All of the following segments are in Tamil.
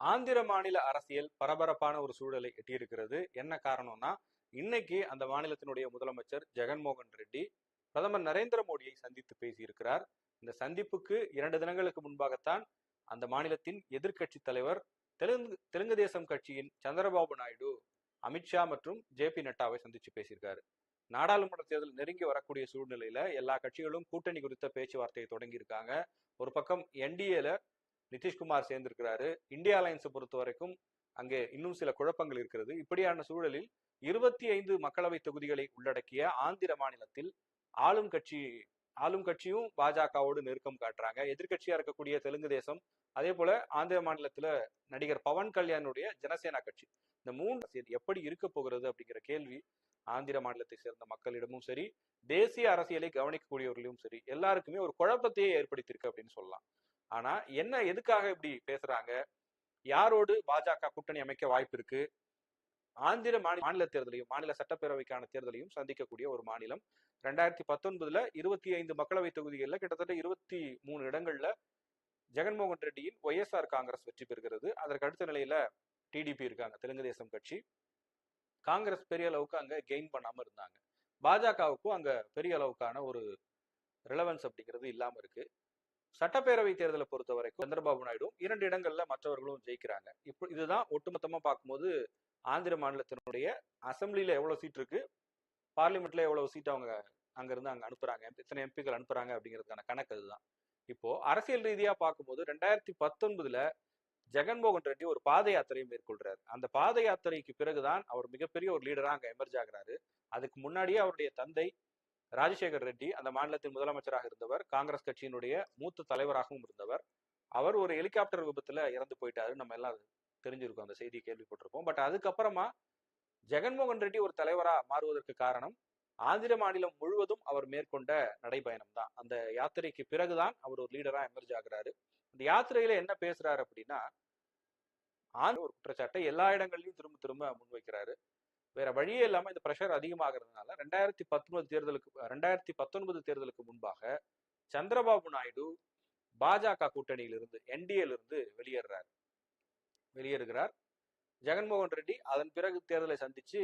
ஆந்திர மாநில அரசியல் பரபரப்பான ஒரு சூழலை எட்டியிருக்கிறது. என்ன காரணம்னா இன்னைக்கு அந்த மாநிலத்தினுடைய முதலமைச்சர் ஜெகன்மோகன் ரெட்டி பிரதமர் நரேந்திர மோடியை சந்தித்து பேசியிருக்கிறார். இந்த சந்திப்புக்கு இரண்டு தினங்களுக்கு முன்பாகத்தான் அந்த மாநிலத்தின் எதிர்க்கட்சி தலைவர் தெலுங்கு தெலுங்கு தேசம் கட்சியின் சந்திரபாபு நாயுடு அமித்ஷா மற்றும் ஜே பி நட்டாவை சந்திச்சு பேசியிருக்காரு. நாடாளுமன்ற தேர்தல் நெருங்கி வரக்கூடிய சூழ்நிலையில எல்லா கட்சிகளும் கூட்டணி குறித்த பேச்சுவார்த்தையை தொடங்கி இருக்காங்க ஒரு பக்கம் என்டிஏல நிதிஷ்குமார் சேர்ந்திருக்கிறாரு. இந்தியா அலையன்ஸை பொறுத்த வரைக்கும் அங்கே இன்னும் சில குழப்பங்கள் இருக்கிறது. இப்படியான சூழலில் இருபத்தி ஐந்து மக்களவை தொகுதிகளை உள்ளடக்கிய ஆந்திர மாநிலத்தில் ஆளும் கட்சி ஆளும் கட்சியும் பாஜகவோடு நெருக்கம் காட்டுறாங்க. எதிர்கட்சியா இருக்கக்கூடிய தெலுங்கு தேசம் அதே போல ஆந்திர மாநிலத்துல நடிகர் பவன் கல்யாணுடைய ஜனசேனா கட்சி. இந்த மூன்று எப்படி இருக்க போகிறது அப்படிங்கிற கேள்வி ஆந்திர மாநிலத்தை சேர்ந்த மக்களிடமும் சரி தேசிய அரசியலை கவனிக்கக்கூடியவர்களும் சரி எல்லாருக்குமே ஒரு குழப்பத்தையே ஏற்படுத்தியிருக்கு அப்படின்னு சொல்லலாம். ஆனா என்ன எதுக்காக இப்படி பேசுறாங்க? யாரோடு பாஜக கூட்டணி அமைக்க வாய்ப்பு இருக்கு? ஆந்திர மாநில மாநில தேர்தலையும் மாநில சட்டப்பேரவைக்கான தேர்தலையும் சந்திக்கக்கூடிய ஒரு மாநிலம். ரெண்டாயிரத்தி பத்தொன்பதுல இருபத்தி ஐந்து மக்களவை தொகுதிகளில் கிட்டத்தட்ட இருபத்தி மூணு இடங்கள்ல ஜெகன்மோகன் ரெட்டியின் ஒய்எஸ்ஆர் காங்கிரஸ் வெற்றி பெறுகிறது. அதற்கு அடுத்த நிலையில டிடிபி இருக்காங்க தெலுங்கு தேசம் கட்சி. காங்கிரஸ் பெரிய அளவுக்கு அங்க கெயின் பண்ணாம இருந்தாங்க. பாஜகவுக்கும் அங்க பெரிய அளவுக்கான ஒரு ரிலவன்ஸ் அப்படிங்கிறது இல்லாம இருக்கு. சட்டப்பேரவை தேர்தலை பொறுத்த வரைக்கும் சந்திரபாபு நாயுடு இரண்டு இடங்கள்ல மற்றவர்களும் ஜெயிக்கிறாங்க. இப்போ இதுதான் ஒட்டுமொத்தமா பார்க்கும்போது ஆந்திர மாநிலத்தினுடைய அசம்பிளியில எவ்வளவு சீட் இருக்கு பார்லிமெண்ட்ல எவ்வளவு சீட் அவங்க அங்கிருந்து அங்க அனுப்புறாங்க எத்தனை எம்பிக்கள் அனுப்புறாங்க அப்படிங்கிறதுக்கான கணக்கு அதுதான். இப்போ அரசியல் ரீதியா பார்க்கும்போது ரெண்டாயிரத்தி பத்தொன்பதுல ஜெகன்மோகன் ரெட்டி ஒரு பாத யாத்திரையை மேற்கொள்றாரு. அந்த பாத யாத்திரைக்கு பிறகுதான் அவர் மிகப்பெரிய ஒரு லீடரா அங்க எமர்ஜ் ஆகிறாரு. அதுக்கு முன்னாடியே அவருடைய தந்தை ராஜசேகர் ரெட்டி அந்த மாநிலத்தின் முதலமைச்சராக இருந்தவர் காங்கிரஸ் கட்சியினுடைய மூத்த தலைவராகவும் இருந்தவர். அவர் ஒரு ஹெலிகாப்டர் விபத்துல இறந்து போயிட்டாரு நம்ம எல்லாம் தெரிஞ்சிருக்கோம். அந்த செய்தியை கேள்விப்பட்டிருப்போம். பட் அதுக்கப்புறமா ஜெகன்மோகன் ரெட்டி ஒரு தலைவரா மாறுவதற்கு காரணம் ஆந்திர மாநிலம் முழுவதும் அவர் மேற்கொண்ட நடைபயணம் தான். அந்த யாத்திரைக்கு பிறகுதான் அவர் ஒரு லீடரா எமர்ஜ் ஆகுறாரு. அந்த யாத்திரையில என்ன பேசுறாரு அப்படின்னா ஆந்திர ஒரு குற்றச்சாட்டை எல்லா இடங்கள்லயும் திரும்ப திரும்ப முன்வைக்கிறாரு. வேற வழியே இல்லாம இந்த பிரஷர் அதிகமாகிறதுனால ரெண்டாயிரத்தி பத்தொன்பது தேர்தலுக்கு ரெண்டாயிரத்தி பத்தொன்பது தேர்தலுக்கு முன்பாக சந்திரபாபு நாயுடு பாஜக கூட்டணியிலிருந்து என்டிஏலிருந்து வெளியேறார் வெளியேறுகிறார். ஜெகன்மோகன் ரெட்டி அதன் பிறகு தேர்தலை சந்திச்சு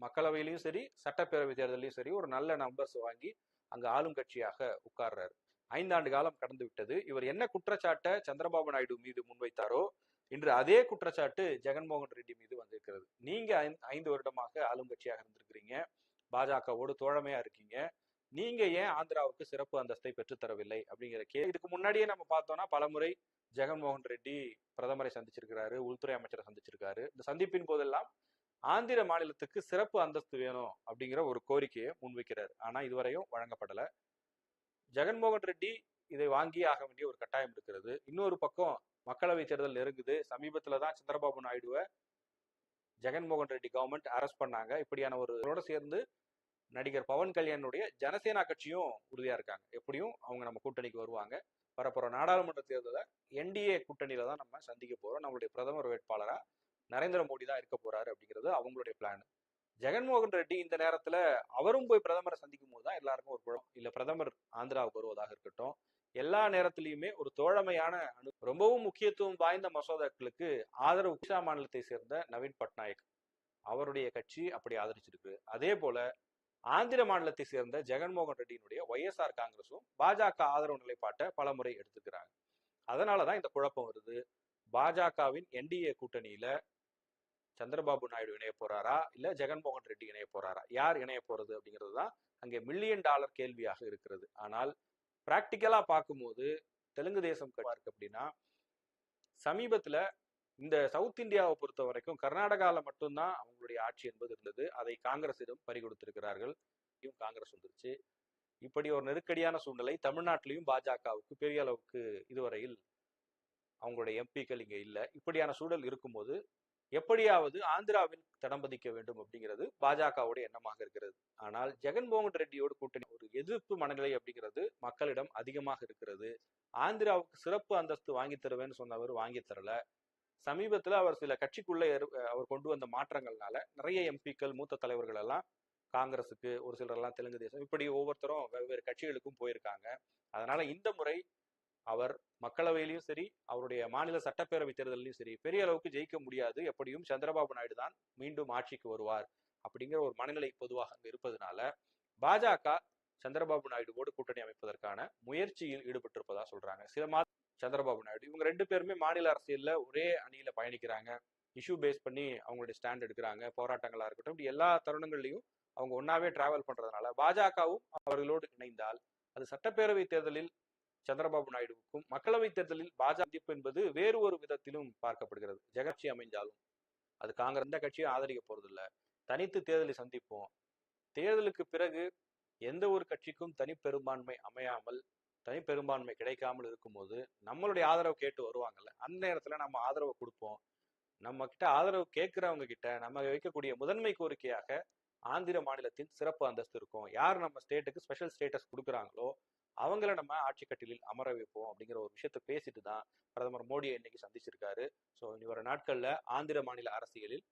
மக்களவையிலையும் சரி சட்டப்பேரவை தேர்தலையும் சரி ஒரு நல்ல நம்பர்ஸ் வாங்கி அங்கு ஆளும் கட்சியாக உட்கார்றாரு. ஐந்தாண்டு காலம் கடந்து விட்டது. இவர் என்ன குற்றச்சாட்டை சந்திரபாபு நாயுடு மீது முன்வைத்தாரோ இன்று அதே குற்றச்சாட்டு ஜெகன்மோகன் ரெட்டி மீது இருக்கிறது நீங்க ஐந்து வருடமாக ஆளும் கட்சியாக இருந்திருக்கிறீங்க. பாஜகவோடு தோழமையா இருக்கீங்க. நீங்க ஏன் ஆந்திராவுக்கு சிறப்பு அந்தஸ்தை பெற்றுத்தரவில்லை அப்படிங்கிற கே இதுக்கு முன்னாடியே நம்ம பார்த்தோம்னா பலமுறை ஜெகன்மோகன் ரெட்டி பிரதமரை சந்திச்சிருக்கிறாரு உள்துறை அமைச்சரை சந்திச்சிருக்காரு. இந்த சந்திப்பின் போதெல்லாம் ஆந்திர மாநிலத்துக்கு சிறப்பு அந்தஸ்து வேணும் அப்படிங்கிற ஒரு கோரிக்கையை முன்வைக்கிறார். ஆனா இதுவரையும் வழங்கப்படல. ஜெகன்மோகன் ரெட்டி இதை வாங்கி ஆக வேண்டிய ஒரு கட்டாயம் இருக்கிறது. இன்னொரு பக்கம் மக்களவை தேர்தல் நெருங்குது. சமீபத்துல தான் சந்திரபாபு நாயுடுவை ஜெகன்மோகன் ரெட்டி கவர்மெண்ட் அரெஸ்ட் பண்ணாங்க. இப்படியான ஒரு சேர்ந்து நடிகர் பவன் கல்யாணுடைய ஜனசேனா கட்சியும் உறுதியா இருக்காங்க. எப்படியும் அவங்க நம்ம கூட்டணிக்கு வருவாங்க. வரப்போற நாடாளுமன்ற தேர்தலில் என்டிஏ கூட்டணியில தான் நம்ம சந்திக்க போறோம். நம்மளுடைய பிரதமர் வேட்பாளரா நரேந்திர மோடி தான் இருக்க போறாரு அப்படிங்கிறது அவங்களுடைய பிளான் ஜெகன்மோகன் ரெட்டி இந்த நேரத்துல அவரும் போய் பிரதமரை சந்திக்கும் போது தான் எல்லாருக்கும் ஒரு குழப்பம். இல்ல பிரதமர் ஆந்திராவுக்கு வருவதாக இருக்கட்டும் எல்லா நேரத்திலையுமே ஒரு தோழமையான அணு ரொம்பவும் முக்கியத்துவம் வாய்ந்த மசோதாக்களுக்கு ஆதரவு உஷா மாநிலத்தை சேர்ந்த நவீன் பட்நாயக் அவருடைய கட்சி அப்படி ஆதரிச்சிருக்கு. அதே போல ஆந்திர மாநிலத்தை சேர்ந்த ஜெகன்மோகன் ரெட்டியினுடைய ஒய்எஸ்ஆர் காங்கிரஸும் பாஜக ஆதரவு நிலைப்பாட்டை பல முறை எடுத்துக்கிறாங்க அதனாலதான் இந்த குழப்பம் வருது. பாஜகவின் என்டிஏ கூட்டணியில சந்திரபாபு நாயுடு இணைய போறாரா? இல்ல ஜெகன்மோகன் ரெட்டி இணைய போறாரா? யார் இணைய போறது அப்படிங்கிறது தான் அங்கே மில்லியன் டாலர் கேள்வியாக இருக்கிறது. ஆனால் பிராக்டிக்கலா பார்க்கும்போது தெலுங்கு தேசம் இருக்கு அப்படின்னா சமீபத்துல இந்த சவுத் இந்தியாவை பொறுத்த வரைக்கும் கர்நாடகால மட்டும்தான் அவங்களுடைய ஆட்சி என்பது இருந்தது. அதை காங்கிரசிடம் பறிகொடுத்திருக்கிறார்கள். காங்கிரஸ் வந்துருச்சு. இப்படி ஒரு நெருக்கடியான சூழ்நிலை தமிழ்நாட்டிலையும் பாஜகவுக்கு பெரிய அளவுக்கு இதுவரையில் அவங்களுடைய எம்பிக்கள் இங்க இல்லை. இப்படியான சூழல் இருக்கும்போது எப்படியாவது ஆந்திராவில் தடம் பதிக்க வேண்டும் அப்படிங்கிறது பாஜகவுடைய எண்ணமாக இருக்கிறது. ஆனால் ஜெகன்மோகன் ரெட்டியோடு கூட்டணி ஒரு எதிர்ப்பு மனநிலை அப்படிங்கிறது மக்களிடம் அதிகமாக இருக்கிறது. ஆந்திராவுக்கு சிறப்பு அந்தஸ்து வாங்கி தருவேன்னு சொன்னவர் வாங்கி தரல. சமீபத்துல அவர் சில கட்சிக்குள்ளே அவர் கொண்டு வந்த மாற்றங்கள்னால நிறைய எம்பிக்கள் மூத்த தலைவர்கள் எல்லாம் காங்கிரஸுக்கு ஒரு சிலர் எல்லாம் தெலுங்கு தேசம் இப்படி ஒவ்வொருத்தரும் வெவ்வேறு கட்சிகளுக்கும் போயிருக்காங்க. அதனால இந்த முறை அவர் மக்களவையிலையும் சரி அவருடைய மாநில சட்டப்பேரவை தேர்தலையும் சரி பெரிய அளவுக்கு ஜெயிக்க முடியாது. எப்படியும் சந்திரபாபு நாயுடு தான் மீண்டும் ஆட்சிக்கு வருவார் அப்படிங்கிற ஒரு மனநிலை பொதுவாக அங்கு இருப்பதனால பாஜக சந்திரபாபு நாயுடுவோடு கூட்டணி அமைப்பதற்கான முயற்சியில் ஈடுபட்டிருப்பதா சொல்றாங்க. சில மாதம் சந்திரபாபு நாயுடு இவங்க ரெண்டு பேருமே மாநில அரசியல்ல ஒரே அணியில பயணிக்கிறாங்க. இஷ்யூ பேஸ் பண்ணி அவங்களுடைய ஸ்டாண்ட் எடுக்கிறாங்க. போராட்டங்களா இருக்கட்டும் இப்படி எல்லா தருணங்கள்லையும் அவங்க ஒன்னாவே டிராவல் பண்றதுனால பாஜகவும் அவர்களோடு இணைந்தால் அது சட்டப்பேரவை தேர்தலில் சந்திரபாபு நாயுடுவுக்கும் மக்களவை தேர்தலில் பாஜக சந்திப்பு என்பது வேறு ஒரு விதத்திலும் பார்க்கப்படுகிறது. ஜெகட்சி அமைஞ்சாலும் அது காங்கிரஸ் எந்த கட்சியும் ஆதரிக்க போறதில்ல. தனித்து தேர்தலை சந்திப்போம். தேர்தலுக்கு பிறகு எந்த ஒரு கட்சிக்கும் தனி பெரும்பான்மை அமையாமல் தனி பெரும்பான்மை கிடைக்காமல் இருக்கும்போது நம்மளுடைய ஆதரவு கேட்டு வருவாங்கல்ல. அந்த நேரத்துல நம்ம ஆதரவை கொடுப்போம். நம்ம கிட்ட ஆதரவு கேட்கிறவங்க கிட்ட நம்ம வைக்கக்கூடிய முதன்மை கோரிக்கையாக ஆந்திர மாநிலத்தின் சிறப்பு அந்தஸ்து இருக்கும். யார் நம்ம ஸ்டேட்டுக்கு ஸ்பெஷல் ஸ்டேட்டஸ் கொடுக்குறாங்களோ அவங்கள நம்ம ஆட்சி கட்டிலில் அமர வைப்போம் அப்படிங்கிற ஒரு விஷயத்த பேசிட்டு தான் பிரதமர் மோடியை இன்னைக்கு சந்திச்சிருக்காரு. ஸோ இனி வர நாட்கள்ல ஆந்திர மாநில அரசியலில்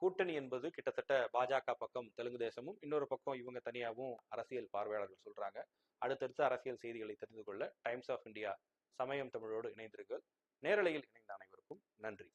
கூட்டணி என்பது கிட்டத்தட்ட பாஜக பக்கம் தெலுங்கு தேசமும் இன்னொரு பக்கம் இவங்க தனியாகவும் அரசியல் பார்வையாளர்கள் சொல்றாங்க. அடுத்தடுத்த அரசியல் செய்திகளை தெரிந்து கொள்ள டைம்ஸ் ஆஃப் இந்தியா சமயம் தமிழோடு இணைந்திருங்கள். நேரலையில் இணைந்த அனைவருக்கும் நன்றி.